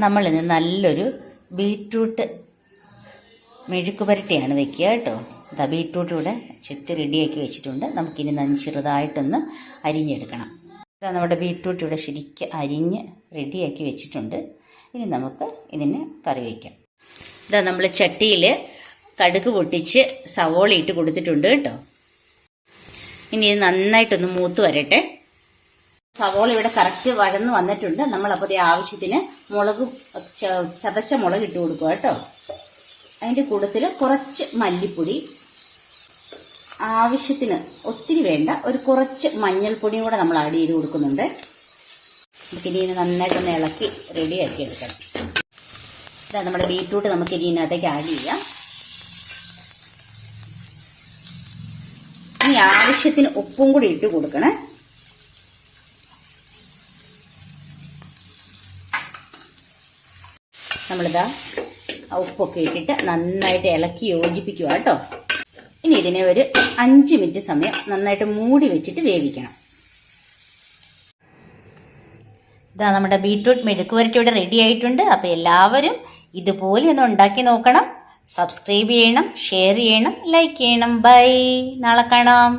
നമ്മളിന്ന് നല്ലൊരു ബീട്രൂട്ട് മെഴുക്ക് പുരട്ടിയാണ് വെക്കുക കേട്ടോ. ഇതാ ബീട്രൂട്ട് ഇവിടെ ചെത്തി റെഡിയാക്കി വെച്ചിട്ടുണ്ട്. നമുക്കിനി നന്ന് ചെറുതായിട്ടൊന്ന് അരിഞ്ഞെടുക്കണം. ഇതാ നമ്മുടെ ബീട്രൂട്ട് ഇവിടെ ശരിക്ക് അരിഞ്ഞ് റെഡിയാക്കി വെച്ചിട്ടുണ്ട്. ഇനി നമുക്ക് ഇതിന് കറി വയ്ക്കാം ഇതാ നമ്മൾ ചട്ടിയിൽ കടുക് പൊട്ടിച്ച് സവോള ഇട്ട് കൊടുത്തിട്ടുണ്ട് കേട്ടോ. ഇനി ഇത് നന്നായിട്ടൊന്ന് മൂത്ത് വരട്ടെ. സവോള ഇവിടെ കറക്റ്റ് വഴന്ന് വന്നിട്ടുണ്ട്. നമ്മളപ്പോൾ ഈ ആവശ്യത്തിന് മുളക് ചതച്ച മുളക് ഇട്ട് കൊടുക്കുക കേട്ടോ. അതിന്റെ കൂട്ടത്തിൽ കുറച്ച് മല്ലിപ്പൊടി. ആവശ്യത്തിന് ഒത്തിരി വേണ്ട ഒരു കുറച്ച് മഞ്ഞൾപ്പൊടിയും കൂടെ നമ്മൾ ആഡ് ചെയ്ത് കൊടുക്കുന്നുണ്ട്. ഇതിനെ നന്നായിട്ടൊന്ന് ഇളക്കി റെഡിയാക്കി എടുക്കാം. ഇതാ നമ്മുടെ ബീറ്റ്റൂട്ട് നമുക്ക് ഇനി ഇതിനകത്തേക്ക് ആഡ് ചെയ്യാം. ഇനി ആവശ്യത്തിന് ഉപ്പും കൂടി ഇട്ട് കൊടുക്കണേ. നമ്മളിതാ ഉപ്പൊക്കെ ഇട്ടിട്ട് നന്നായിട്ട് ഇളക്കി യോജിപ്പിക്കുക കേട്ടോ. ഇനി ഇതിനെ ഒരു അഞ്ച് മിനിറ്റ് സമയം നന്നായിട്ട് മൂടി വെച്ചിട്ട് വേവിക്കണം. ഇതാ നമ്മുടെ ബീട്രൂട്ട് മെഴുക്ക് വരട്ടി ഇവിടെ റെഡി ആയിട്ടുണ്ട്. അപ്പോൾ എല്ലാവരും ഇതുപോലെ ഒന്ന് ഉണ്ടാക്കി നോക്കണം. സബ്സ്ക്രൈബ് ചെയ്യണം ഷെയർ ചെയ്യണം ലൈക്ക് ചെയ്യണം. ബൈ നാളെ കാണാം.